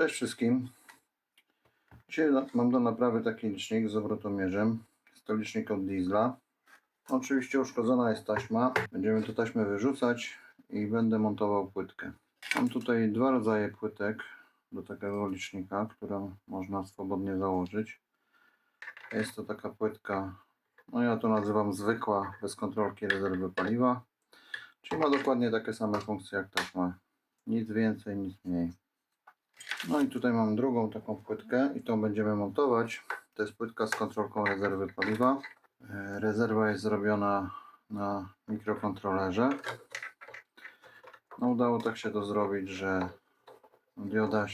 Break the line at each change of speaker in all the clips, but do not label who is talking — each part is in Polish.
Cześć wszystkim. Dzisiaj mam do naprawy taki licznik z obrotomierzem. Jest to licznik od diesla. Oczywiście uszkodzona jest taśma. Będziemy tę taśmę wyrzucać i będę montował płytkę. Mam tutaj dwa rodzaje płytek do takiego licznika, którą można swobodnie założyć. Jest to taka płytka, no ja to nazywam zwykła, bez kontrolki rezerwy paliwa. Czyli ma dokładnie takie same funkcje jak taśma. Nic więcej, nic mniej. No i tutaj mam drugą taką płytkę i tą będziemy montować. To jest płytka z kontrolką rezerwy paliwa. E, Rezerwa jest zrobiona na mikrokontrolerze. No udało tak się to zrobić, że dioda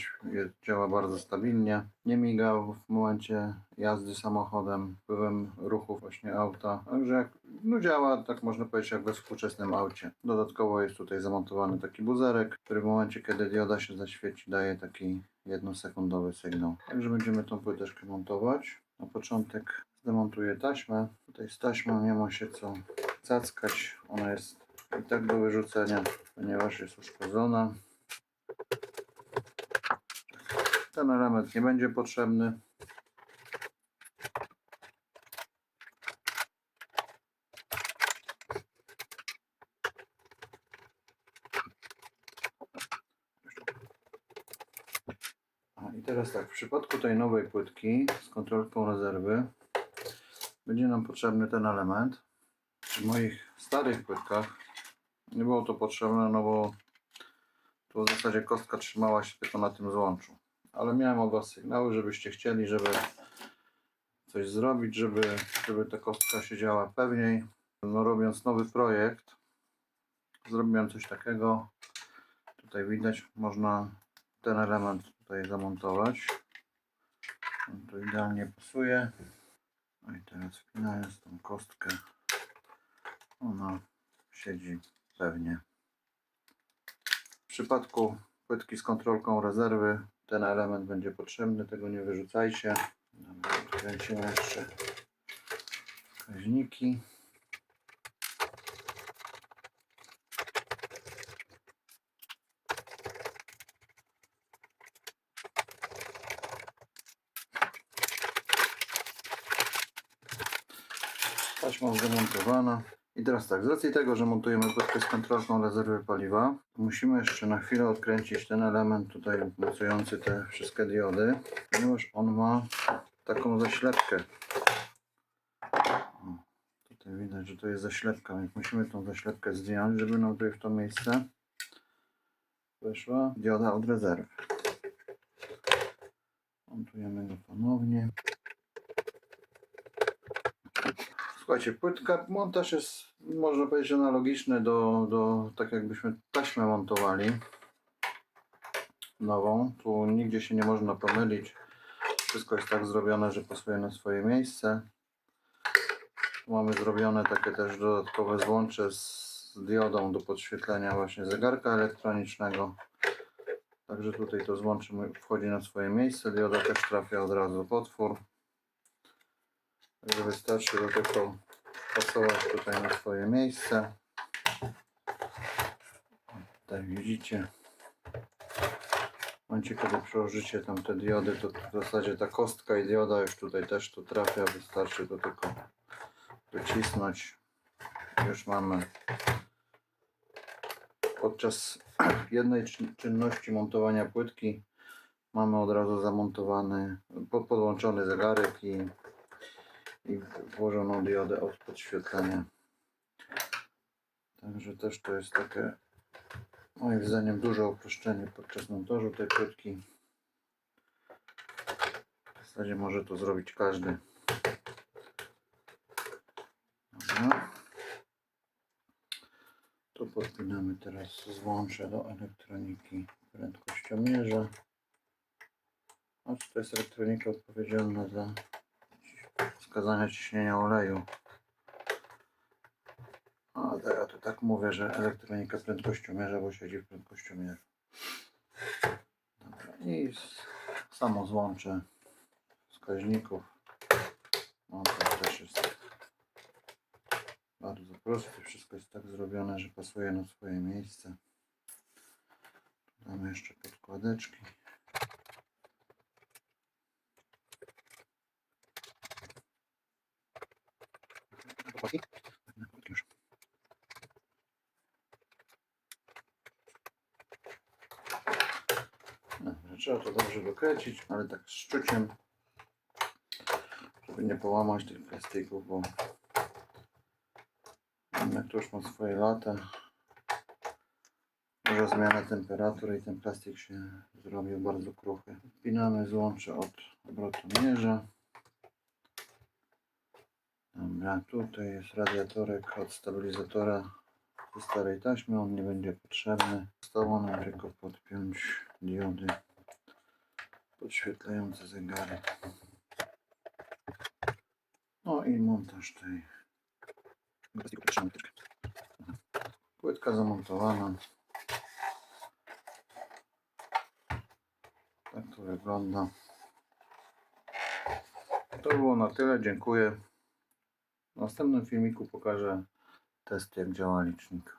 działa bardzo stabilnie. Nie migał w momencie jazdy samochodem, wpływem ruchu właśnie auta. Także jak, no działa, tak można powiedzieć, jak we współczesnym aucie. Dodatkowo jest tutaj zamontowany taki buzerek, który w momencie, kiedy dioda się zaświeci, daje taki jednosekundowy sygnał. Także będziemy tą płyteczkę montować. Na początek zdemontuję taśmę. Tutaj z taśmą nie ma się co cackać. Ona jest i tak do wyrzucenia, ponieważ jest uszkodzona. Ten element nie będzie potrzebny. A, I teraz tak, w przypadku tej nowej płytki z kontrolką rezerwy będzie nam potrzebny ten element. W moich starych płytkach nie było to potrzebne, no bo tu w zasadzie kostka trzymała się tylko na tym złączu. Ale miałem od Was sygnały, żebyście chcieli, żeby coś zrobić, żeby, żeby ta kostka siedziała pewniej. No robiąc nowy projekt, zrobiłem coś takiego. Tutaj widać, można ten element tutaj zamontować. On to idealnie pasuje. No i teraz wpinając tą kostkę, ona siedzi pewnie. W przypadku płytki z kontrolką rezerwy ten element będzie potrzebny, tego nie wyrzucajcie. Dobra, Kręcimy jeszcze wskaźniki. Taśma zamontowana. I teraz tak, z racji tego, że montujemy płytkę z kontrolką rezerwy paliwa, musimy jeszcze na chwilę odkręcić ten element tutaj mocujący te wszystkie diody, ponieważ on ma taką zaślepkę. O, tutaj widać, że to jest zaślepka, więc musimy tą zaślepkę zdjąć, żeby nam tutaj w to miejsce weszła dioda od rezerwy. Montujemy go ponownie. Słuchajcie, płytka, montaż jest, można powiedzieć, analogiczny do, do tak jakbyśmy taśmę montowali nową. Tu nigdzie się nie można pomylić. Wszystko jest tak zrobione, że pasuje na swoje miejsce. Tu mamy zrobione takie też dodatkowe złącze z diodą do podświetlenia właśnie zegarka elektronicznego. Także tutaj to złącze wchodzi na swoje miejsce. Dioda też trafia od razu w otwór. Wystarczy do tylko pasować tutaj na swoje miejsce. Tak widzicie. W momencie, kiedy przełożycie tam te diody, to w zasadzie ta kostka i dioda już tutaj też tu trafia. Wystarczy to tylko docisnąć. Już mamy podczas jednej czyn- czynności montowania płytki mamy od razu zamontowany, po- podłączony zegarek i i włożoną diodę od podświetlenia. Także też to jest takie moim zdaniem duże uproszczenie podczas montażu tej płytki. W zasadzie może to zrobić każdy. Dobra. Tu podpinamy teraz złącze do elektroniki prędkościomierza. A to jest elektronika odpowiedzialna za wskazania ciśnienia oleju. A ja to tak mówię, że elektronika prędkościomierza, bo siedzi w prędkościomierzu. Dobra, i samo złącze wskaźników. No to też jest bardzo prosty. Wszystko jest tak zrobione, że pasuje na swoje miejsce. Damy jeszcze podkładeczki. Dobra, Trzeba to dobrze dokręcić, ale tak z szczuciem, żeby nie połamać tych plastików, bo jednak to już ma swoje lata. Może zmiana temperatury i ten plastik się zrobił bardzo kruchy. Wpinamy złącze od obrotomierza. Dobra, tutaj jest radiatorek od stabilizatora ze starej taśmy, on nie będzie potrzebny. Zostało nam tylko podpiąć diody podświetlające zegary. No i montaż tej. Płytka zamontowana. Tak to wygląda. To było na tyle, dziękuję. Następnym filmiku pokażę test jak działa licznik.